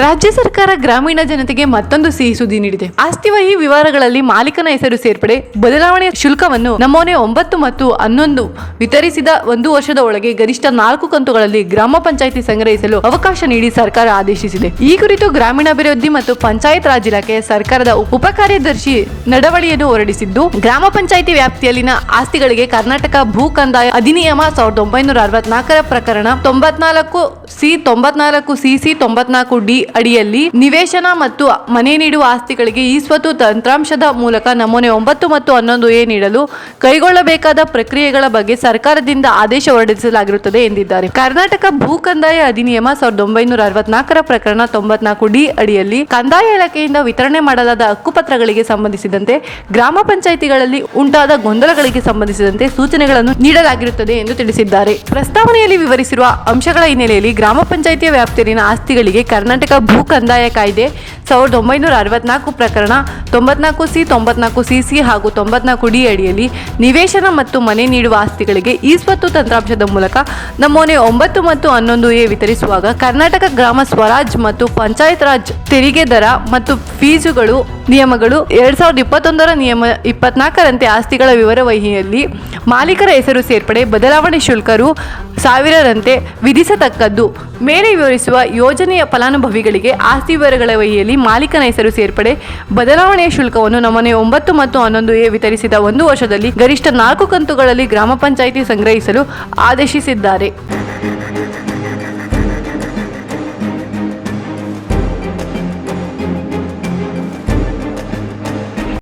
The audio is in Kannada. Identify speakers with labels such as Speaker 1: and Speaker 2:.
Speaker 1: ರಾಜ್ಯ ಸರ್ಕಾರ ಗ್ರಾಮೀಣ ಜನತೆಗೆ ಮತ್ತೊಂದು ಸಿಹಿ ಸುದ್ದಿ ನೀಡಿದೆ. ಆಸ್ತಿವಹಿ ವಿವರಗಳಲ್ಲಿ ಮಾಲೀಕನ ಹೆಸರು ಸೇರ್ಪಡೆ ಬದಲಾವಣೆ ಶುಲ್ಕವನ್ನು ನಮೂನೆ ಒಂಬತ್ತು ಮತ್ತು ಹನ್ನೊಂದು ವಿತರಿಸಿದ ಒಂದು ವರ್ಷದ ಒಳಗೆ ಗರಿಷ್ಠ ನಾಲ್ಕು ಕಂತುಗಳಲ್ಲಿ ಗ್ರಾಮ ಪಂಚಾಯಿತಿ ಸಂಗ್ರಹಿಸಲು ಅವಕಾಶ ನೀಡಿ ಸರ್ಕಾರ ಆದೇಶಿಸಿದೆ. ಈ ಕುರಿತು ಗ್ರಾಮೀಣಾಭಿವೃದ್ಧಿ ಮತ್ತು ಪಂಚಾಯತ್ ರಾಜ್ ಇಲಾಖೆ ಸರ್ಕಾರದ ಉಪ ಕಾರ್ಯದರ್ಶಿ ನಡವಳಿಯನ್ನು ಹೊರಡಿಸಿದ್ದು, ಗ್ರಾಮ ಪಂಚಾಯಿತಿ ವ್ಯಾಪ್ತಿಯಲ್ಲಿನ ಆಸ್ತಿಗಳಿಗೆ ಕರ್ನಾಟಕ ಭೂ ಕಂದಾಯ ಅಧಿನಿಯಮ ಸಾವಿರದ ಒಂಬೈನೂರ ಅರವತ್ನಾಲ್ಕರ ಪ್ರಕರಣ ತೊಂಬತ್ನಾಲ್ಕು ಸಿ ತೊಂಬತ್ನಾಲ್ಕು ಸಿಸಿ ತೊಂಬತ್ನಾಲ್ಕು ಡಿ ಅಡಿಯಲ್ಲಿ ನಿವೇಶನ ಮತ್ತು ಮನೆ ನೀಡುವ ಆಸ್ತಿಗಳಿಗೆ ಈ ಸ್ವತ್ತು ತಂತ್ರಾಂಶದ ಮೂಲಕ ನಮೂನೆ ಒಂಬತ್ತು ಮತ್ತು ಹನ್ನೊಂದು ಎ ನೀಡಲು ಕೈಗೊಳ್ಳಬೇಕಾದ ಪ್ರಕ್ರಿಯೆಗಳ ಬಗ್ಗೆ ಸರ್ಕಾರದಿಂದ ಆದೇಶ ಹೊರಡಿಸಲಾಗಿರುತ್ತದೆ ಎಂದಿದ್ದಾರೆ. ಕರ್ನಾಟಕ ಭೂ ಕಂದಾಯ ಅಧಿನಿಯಮ ಸಾವಿರದ ಒಂಬೈನೂರ ಅರವತ್ನಾಲ್ಕರ ಪ್ರಕರಣ ತೊಂಬತ್ನಾಲ್ಕು ಡಿ ಅಡಿಯಲ್ಲಿ ಕಂದಾಯ ಇಲಾಖೆಯಿಂದ ವಿತರಣೆ ಮಾಡಲಾದ ಹಕ್ಕುಪತ್ರಗಳಿಗೆ ಸಂಬಂಧಿಸಿದಂತೆ ಗ್ರಾಮ ಪಂಚಾಯಿತಿಗಳಲ್ಲಿ ಉಂಟಾದ ಗೊಂದಲಗಳಿಗೆ ಸಂಬಂಧಿಸಿದಂತೆ ಸೂಚನೆಗಳನ್ನು ನೀಡಲಾಗಿರುತ್ತದೆ ಎಂದು ತಿಳಿಸಿದ್ದಾರೆ. ಪ್ರಸ್ತಾವನೆಯಲ್ಲಿ ವಿವರಿಸಿರುವ ಅಂಶಗಳ ಹಿನ್ನೆಲೆಯಲ್ಲಿ ಗ್ರಾಮ ಪಂಚಾಯಿತಿಯ ವ್ಯಾಪ್ತಿಯಲ್ಲಿನ ಆಸ್ತಿಗಳಿಗೆ ಕರ್ನಾಟಕ ಭೂ ಕಂದಾಯ ಕಾಯ್ದೆ ಸಾವಿರದ ಒಂಬೈನೂರ ಅರವತ್ನಾಲ್ಕು ಪ್ರಕರಣ ತೊಂಬತ್ನಾಲ್ಕು ಸಿ ತೊಂಬತ್ನಾಲ್ಕು ಸಿ ಸಿ ಹಾಗೂ ತೊಂಬತ್ನಾಲ್ಕು ಡಿ ಅಡಿಯಲ್ಲಿ ನಿವೇಶನ ಮತ್ತು ಮನೆ ನೀಡುವ ಆಸ್ತಿಗಳಿಗೆ ಈ ಸ್ವತ್ತು ತಂತ್ರಾಂಶದ ಮೂಲಕ ನಮೂನೆ ಒಂಬತ್ತು ಮತ್ತು ಹನ್ನೊಂದು ಎ ವಿತರಿಸುವಾಗ ಕರ್ನಾಟಕ ಗ್ರಾಮ ಸ್ವರಾಜ್ ಮತ್ತು ಪಂಚಾಯತ್ ರಾಜ್ ತೆರಿಗೆ ದರ ಮತ್ತು ಫೀಸುಗಳು, ನಿಯಮಗಳು ಎರಡ್ ಸಾವಿರದ ಇಪ್ಪತ್ತೊಂದರ ನಿಯಮ ಇಪ್ಪತ್ನಾಲ್ಕರಂತೆ ಆಸ್ತಿಗಳ ವಿವರವಹಿಯಲ್ಲಿ ಮಾಲೀಕರ ಹೆಸರು ಸೇರ್ಪಡೆ, ಬದಲಾವಣೆ ಶುಲ್ಕರು ಸಾವಿರರಂತೆ ವಿಧಿಸತಕ್ಕದ್ದು. ಮೇಲೆ ವಿವರಿಸುವ ಯೋಜನೆಯ ಫಲಾನುಭವಿಗಳಿಗೆ ಆಸ್ತಿ ವಿವರಗಳ ವಹಿಯಲ್ಲಿ ಮಾಲೀಕನ ಹೆಸರು ಸೇರ್ಪಡೆ, ಬದಲಾವಣೆಯ ಶುಲ್ಕವನ್ನು ನಮನೆ ಒಂಬತ್ತು ಮತ್ತು ಹನ್ನೊಂದು ಎ ವಿತರಿಸಿದ ಒಂದು ವರ್ಷದಲ್ಲಿ ಗರಿಷ್ಠ ನಾಲ್ಕು ಕಂತುಗಳಲ್ಲಿ ಗ್ರಾಮ ಪಂಚಾಯಿತಿ ಸಂಗ್ರಹಿಸಲು ಆದೇಶಿಸಿದ್ದಾರೆ.